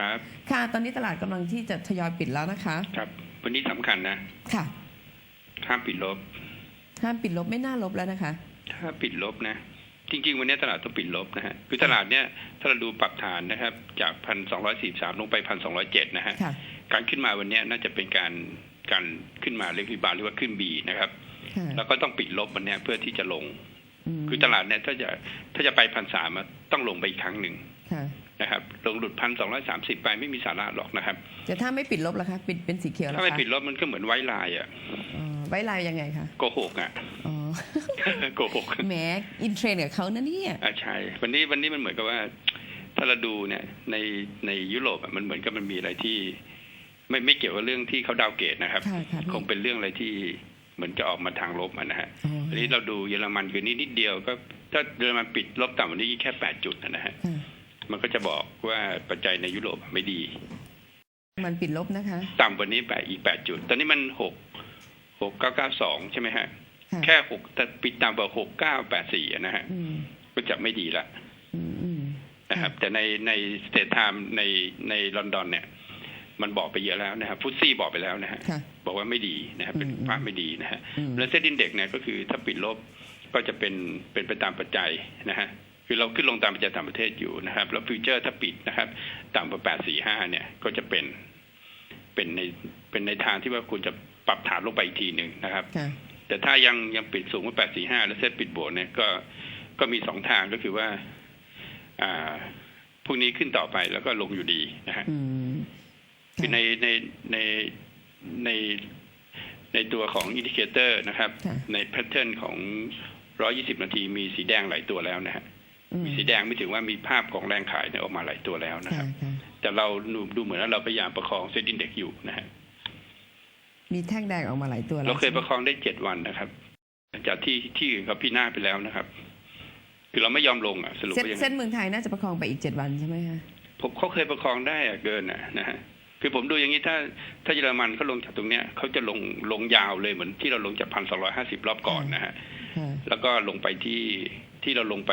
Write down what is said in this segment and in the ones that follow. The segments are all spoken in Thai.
ครับ ค่ะ ตอนนี้ตลาดกำลังที่จะทยอยปิดแล้วนะคะ ครับ วันนี้สำคัญนะ ค่ะ ห้ามปิดลบ ห้ามปิดลบไม่น่าลบแล้วนะคะ ถ้าปิดลบนะ จริง ๆ วันนี้ตลาดต้องปิดลบนะฮะคือตลาดเนี่ยถ้าเราดูปรับฐานนะครับ จากพันสองร้อยสี่สามลงไปพันสองร้อยเจ็ดนะฮะ ค่ะ การขึ้นมาวันนี้น่าจะเป็นการการขึ้นมาเรียกวิบาลหรือว่าขึ้นบีนะครับ ค่ะแล้วก็ต้องปิดลบวันนี้เพื่อที่จะลง มคือตลาดเนี่ยถ้าจะถ้าจะไปพันสามต้องลงไปอีกครั้งหนึ่ง ค่ะ นะครับลงหลุดพันสองร้อยสามสิบไปไม่มีสาระหรอกนะครับ แต่ถ้าไม่ปิดลบล่ะคะ ปิดเป็นสีเขียวแล้วถ้าไม่คะปิดลบมันก็เหมือนไว้ลายอะอ๋อไว้ลายยังไงคะโกหกอะอ๋อโกหกแหมอินเทรนด์กับเขานะเนี่ยอ่าใช่วันนี้วันนี้มันเหมือนกับว่า ถ้าเราดูเนี่ยในในยุโรปอะมันเหมือนกับมันมีอะไรที่ ไม่ไม่เกี่ยวกับเรื่องที่เขาดาวน์เกรดนะครับค่ะค่ะพี่คงเป็นเรื่องอะไรที่เหมือนจะออกมาทางลบอะนะฮะอ๋ออันนี้เราดูเยอรมันคือนี้นิดเดียวก็ถ้าเยอรมันปิดลบต่ำกว่านี้แค่แปดจุดนะฮะค่ะ มันก็จะบอกว่าปัจจัยในยุโรปไม่ดี มันปิดลบนะคะ ต่ำกว่านี้ไปอีกแปดจุด ตอนนี้มันหกหกเก้าเก้าสองใช่ไหมฮะค่ะแค่หกแต่ปิดต่ำกว่าหกเก้าแปดสี่นะฮะอืมก็จะไม่ดีละอืมอืมนะครับ แต่ในในสเตทไทม์ในในลอนดอนเนี่ย มันบอกไปเยอะแล้วนะครับฟุตซี่บอกไปแล้วนะฮะค่ะบอกว่าไม่ดีนะครับ เป็นอืมภาพไม่ดีนะฮะอืมแล้วเซ็นดินเด็กเนี่ยก็คือถ้าปิดลบก็จะเป็นเป็นไปตามปัจจัยนะฮะ คือเราขึ้นลงตามปัจจัยต่างประเทศอยู่นะครับ แล้วฟิวเจอร์ถ้าปิดนะครับ ต่ำกว่าแปดสี่ห้าเนี่ยก็จะเป็นเป็นในเป็นในทางที่ว่าคุณจะปรับฐานลงไปอีกทีหนึ่งนะครับค่ะแต่ถ้ายังยังปิดสูงกว่าแปดสี่ห้าแล้วเซ็ตปิดบวกเนี่ยก็ก็มีสองทางก็คือว่า อ่าพรุ่งนี้ขึ้นต่อไปแล้วก็ลงอยู่ดีนะฮะอืมคือในในในในในตัวของอินดิเคเตอร์นะครับค่ะในแพทเทิร์นของ120นาทีมีสีแดงหลายตัวแล้วนะฮะอื มีสีแดงไม่ถึงว่ามีภาพของแรงขายเนี่ยออกมาหลายตัวแล้วนะคค่ะรับค่ะแต่เราดูดูเหมือนว่าเราพยายามประคองเซ็นดินเด็กอยู่นะฮะมีแท่งแดงออกมาหลายตัวแล้วเราเคยประคองได้เจ็ดวันนะครับหลังจากที่ที่อื่นเขาพี่หน้าศไปแล้วนะครับ คือเราไม่ยอมลงอะสรุปเส้นว่าอย่างเส้นั้นนเมืองไทยน่าจะประคองไปอีกเจ็ดวันใช่ไหมคะผมเขาเคยประคองได้อะเกินอะนะฮะคือผมดูอย่างนี้ถ้าถ้าเยอรมันเขาลงจากตรงเนี้ยเขาจะลงลงยาวเลยเหมือนที่เราลงจากพันสองร้อยห้าสิบรอบก่อนนะฮะค่ะแล้วก็ลงไปที่ที่เราลงไป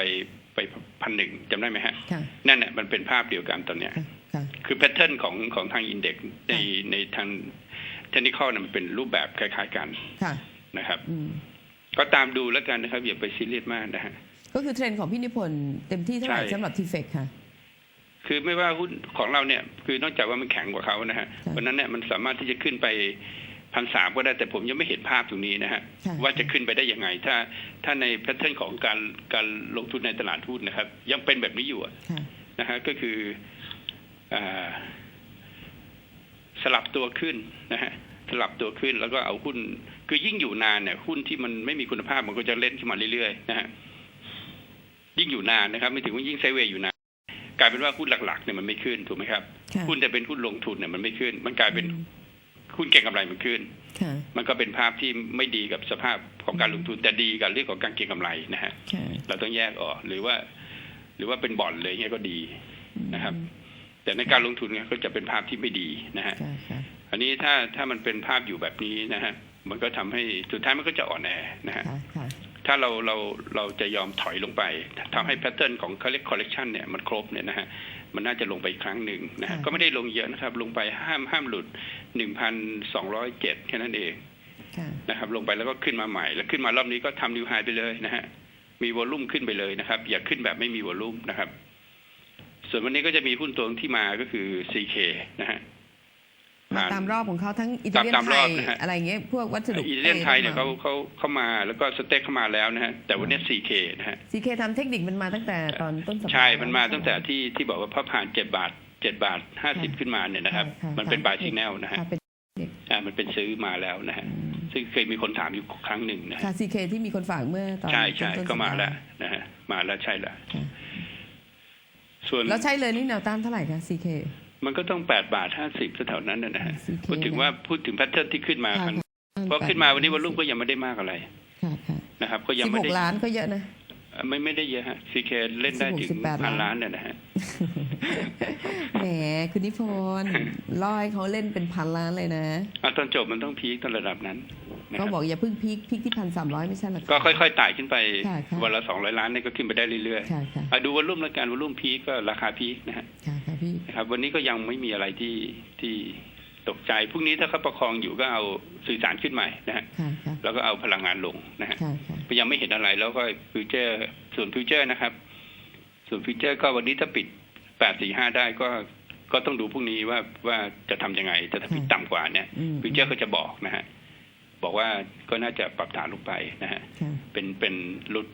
ไปพันหนึ่งจำได้ไหมฮะค่ะนั่นแหละมันเป็นภาพเดียวกันตอนเนี้ยค่ะค่ะคือแพทเทิร์นของของทางอินเด็กในในทางเทคนิคอลมันเป็นรูปแบบคล้าย ๆกันค่ะนะครับอืมก็ตามดูแล้วกันนะครับ อย่าไปซีเรียสมากนะฮะก็คือเทรนด์ของพี่นิพนธ์เต็มที่เท่าไหร่ใช่สำหรับทีเฟกค่ะ คือไม่ว่าหุ้นของเราเนี่ย คือนอกจากว่ามันแข็งกว่าเขานะฮะค่ะเพราะฉะนั้นเนี่ยมันสามารถที่จะขึ้นไป พันสามก็ได้แต่ผมยังไม่เห็นภาพตรงนี้นะฮะค่ะว่าจะขึ้นไปได้ยังไง ถ้าถ้าในแพทเทิร์นของการการลงทุนในตลาดหุ้นนะครับ ยังเป็นแบบนี้อยู่อะค่ะนะฮะก็คืออาสลับตัวขึ้นนะฮะสลับตัวขึ้นแล้วก็เอาหุ้น คือยิ่งอยู่นานเนี่ยหุ้นที่มันไม่มีคุณภาพมันก็จะเล่นขึ้นมาเรื่อยๆนะฮะยิ่งอยู่นานนะครับ ไม่ถึงว่ายิ่งไซด์เวย์อยู่นานกลายเป็นว่าหุ้นหลักๆเนี่ยมันไม่ขึ้นถูกไหมครับค่ะหุ้นแต่เป็นหุ้นลงทุนเนี่ยมันไม่ขึ้น มันกลายเป็นอืม หุ้นเก่งกำไรมันขึ้นค่ะมันก็เป็นภาพที่ไม่ดีกับสภาพของการลงทุนแต่ดีกับเรื่องของการเก็งกำไรนะฮะค่ะเราต้องแยกออกหรือว่า หรือว่าเป็นบ่อนเลยเงี้ยก็ดีนะครับ แต่ในการลงทุนเนี่ยก็จะเป็นภาพที่ไม่ดีนะฮะค่ะค่ะอันนี้ถ้าถ้ามันเป็นภาพอยู่แบบนี้นะฮะมันก็ทำให้สุดท้ายมันก็จะอ่อนแอนะฮะค่ะค่ะถ้าเราเราเราจะยอมถอยลงไปทำให้แพทเทิร์นของเขาเรียกคอลเลกชันเนี่ยมันครบเนี่ยนะฮะ มันน่าจะลงไปอีกครั้งหนึ่งนะฮะก็ไม่ได้ลงเยอะนะครับ ลงไปห้ามห้ามหลุดหนึ่งพันสองร้อยเจ็ดแค่นั้นเองค่ะนะครับลงไปแล้วก็ขึ้นมาใหม่ แล้วขึ้นมารอบนี้ก็ทำนิวไฮไปเลยนะฮะมีวอลลุ่มขึ้นไปเลยนะครับ อย่าขึ้นแบบไม่มีวอลลุ่มนะครับ ส่วนวันนี้ก็จะมีหุ้นตัวที่มาก็คือ CK นะฮะมา ตามรอบของเขาทั้งอิตาเลียนตามไทรอยบนะฮะอะไรเงี้ยพวกวัสดุอิตาเลียนไทยเนี่ยเขาเขาเขามาแล้วก็สเต็กเข้ามาแล้วนะฮะแต่วันนี้ 4K นะฮะซีเคทำเทคนิคมันมาตั้งแต่ตอนต้นสัปดาห์ใช่มันมาตั้งแต่ที่ที่บอกว่าพอผ่านเจ็ดบาทเจ็ดบาทห้าสิบขึ้นมาเนี่ยนะครับค่ะมันเป็นค่ะบายซิแนลนะฮะค่ะเป็นอ่ามันเป็นซื้อมาแล้วนะฮะอืมซึ่งเคยมีคนถามอยู่ครั้งหนึ่งนะฮะค่ะซีเคที่มีคนฝากเมื่อตอนใช่ใช่ต้นๆก็มาสัปดห์แล้วนะฮะมาแล้วใช่แล้วค่ะส่วนแล้วใช่เลยนี่แนวต้านเท่าไหร่คะซีเค มันก็ต้องแปดบาทห้าสิบแถวๆนั้นนะนะฮะ CK พูดถึงว่าพูดถึงแพทเทิร์นที่ขึ้นมาครั้งเพราะขึ้นมาวันนี้วอลลุ่มก็ยังไม่ได้มากอะไรค่ะค่ะนะครับ ก็ยังสิบไม่หกได้ล้านก็เยอะนะไม่ไม่ได้เยอะฮะซีเคเล่นได้ถึง16 18พันล้าล้านนเนี่ยนะฮะแหมคุณนิพนธ์ล่อให้เขาเล่นเป็นพันล้านเลยนะเอาตอนจบมันต้องพีคตอนระดับนั้น นะคเขารับบอกอย่าเพิ่งพีคพีคที่พันสามร้อยไม่ใช่หรอก็ค่อยๆไต่ขึ้นไปค่ะค่ะ วันละสองร้อยล้านเนี่ยก็ขึ้นไปได้เรื่อยค่ะค่ะๆอะดูวอลลุ่มแล้วกันวอลลุ่มพีคก็ราคาพีคนะฮะค่ะค่ะพี่นะครับวันนี้ก็ยังไม่มีอะไรที่ที่ตกใจพรุ่งนี้ถ้าเขาประคองอยู่ก็เอาสื่อสารขึ้นใหม่นะฮะค่ะค่ะแล้วก็เอาพลังงานลงนะฮะค่ะค่ะยังไม่เห็นอะไรแล้วก็ฟิวเจอร์ส่วนฟิวเจอร์นะครับ ส่วนฟิวเจอร์ก็วันนี้ถ้าปิดแปดสี่ห้าได้ก็ก็ต้องดูพรุ่งนี้ว่าว่าจะทำยังไงแต่ถ้าปิดต่ำกว่าเนี่ยอืมฟิวเจอร์ก็จะบอกนะฮะ บอกว่าก็น่าจะปรับฐานลงไปนะฮะค่ะเป็นเป็นรุด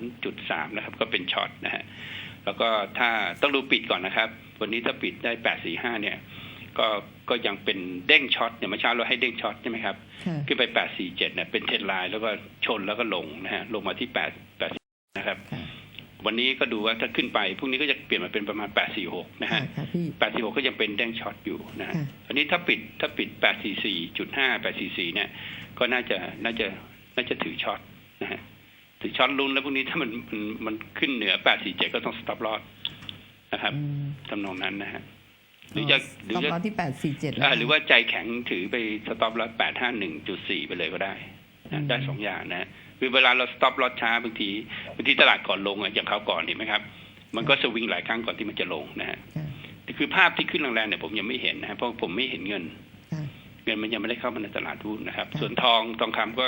840.3 นะครับ ก็เป็นช็อตนะฮะแล้วก็ถ้าต้องดูปิดก่อนนะครับ วันนี้ถ้าปิดได้ 845 เนี่ย ก็ก็ยังเป็นเด้งช็อตเนี่ยเมื่อเช้าเราให้เด้งช็อตใช่ไหมครับค่ะขึ้นไป 847เนี่ยเป็นเทรนไลน์แล้วก็ชนแล้วก็ลงนะฮะลงมาที่8 8นะครับค่ะวันนี้ก็ดูว่าถ้าขึ้นไปพรุ่งนี้ก็จะ เปลี่ยนมาเป็นประมาณ846นะค่ะฮะค่ะพี่86ก็ยังเป็นเด้งช็อตอยู่นะฮะค่ะอันนี้ถ้าปิดถ้าปิด844.5 844เนี่ยก็น่าจะน่าจะน่าจะถือช็อตนะฮะถือช็อตลุ้นแล้วพวกนี้ถ้ามันมันมันขึ้นเหนือ847ก็ต้องสต็อปลอสนะครับอืมทำนองนั้นนะฮะหรือจะหรือต้จะงรอที่แปดสี่เจ็ดอ่าหรือว่าใจแข็งถือไปสต็อปลอส851.4ไปเลยก็ได้นะได้สองอย่างนะฮะคือเวลาเราสต็อปลอสช้าบางทีบางทีตลาดก่อนลงอะอย่างเขาวก่อนเห็นไหมครับ มันก็สวิงหลายครั้งก่อนที่มันจะลงนะฮะค่ะคือภาพที่ขึ้นแรงๆเนี่ยผมยังไม่เห็นนะฮะเพราะผมไม่เห็นเงินค่ะเงินมันยังไม่ได้เข้ามาในตลาดหุ้นนะครับค่ะส่วนทองทองคำก็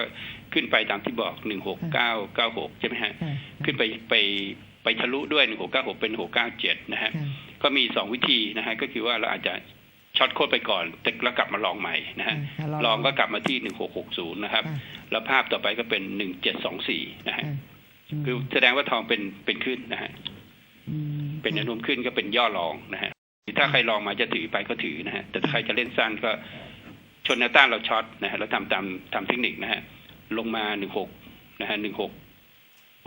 ขึ้นไปตามที่บอกหนึ่งหกเก้าเก้าหกใช่ไหมฮะค่ะขึ้นไปไปไปทะลุด้วยหนึ่งหกเก้าหกเป็นหกเก้าเจ็ดนะฮะค่ะก็มีสองวิธีนะฮะก็คือว่าเราอาจจะช็อตโคตรไปก่อนแต่แล้วกลับมาลองใหม่นะฮะค่ะลองก็กลับมาที่หนึ่งหกหกศูนย์นะครับค่ะแล้วภาพต่อไปก็เป็นหนึ่งเจ็ดสองสี่นะฮะค่ะมคือแสดงว่าทองเป็นเป็นขึ้นนะฮะม เป็นแนวโน้มขึ้นก็เป็นย่อรองนะฮะถ้าใครลองมาจะถือไปก็ถือนะฮะแต่ถ้าใครจะเล่นสั้นก็ชนแนวต้านเราช็อตนะฮะแล้วทำตามตามเทคนิคนะฮะลงมาหนึ่งหกนะฮะหนึ่งหก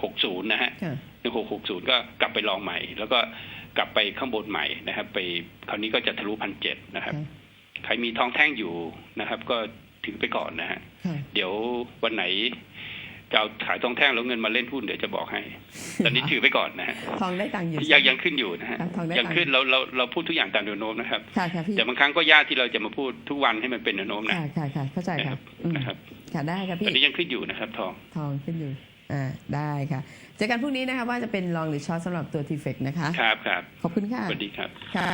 หกศูนย์นะฮะค่ะหนึ่งหกหกศูนย์ก็กลับไปลองใหม่ แล้วก็กลับไปข้างบนใหม่นะครับ ไปคราวนี้ก็จะทะลุพันเจ็ดนะครับค่ะใครมีทองแท่งอยู่นะครับ ก็ถือไปก่อนนะฮะค่ะเดี๋ยววันไหน จะเอาขายทองแท่งแล้วเงินมาเล่นหุ้นเดี๋ยวจะบอกให้ ตอนนี้ถือไปก่อนนะฮะทองได้ตังค์อยู่ยังยังขึ้นอยู่นะฮะค่ะทองได้ยังตังค์ขึ้นเราเราเราพูดทุกอย่างตามแนวโน้มนะครับค่ะค่ะพี่แต่บางครั้งก็ยากที่เราจะมาพูดทุกวันให้มันเป็นแนวโน้มนะค่ะค่ะค่ะเข้าใจนะคค่ะรับอืมนะครับค่ะได้ค่ะตพี่อนนี้ยังขึ้นอยู่นะครับ ทองทองขึ้นอยู่อ่าได้ค่ะเจอกันพรุ่งนี้นะคะว่าจะเป็นลองหรือช็อตสำหรับตัวทีเฟกนะคะ ครับครับขอบคุณค่ะสวัสดีครับค่ะ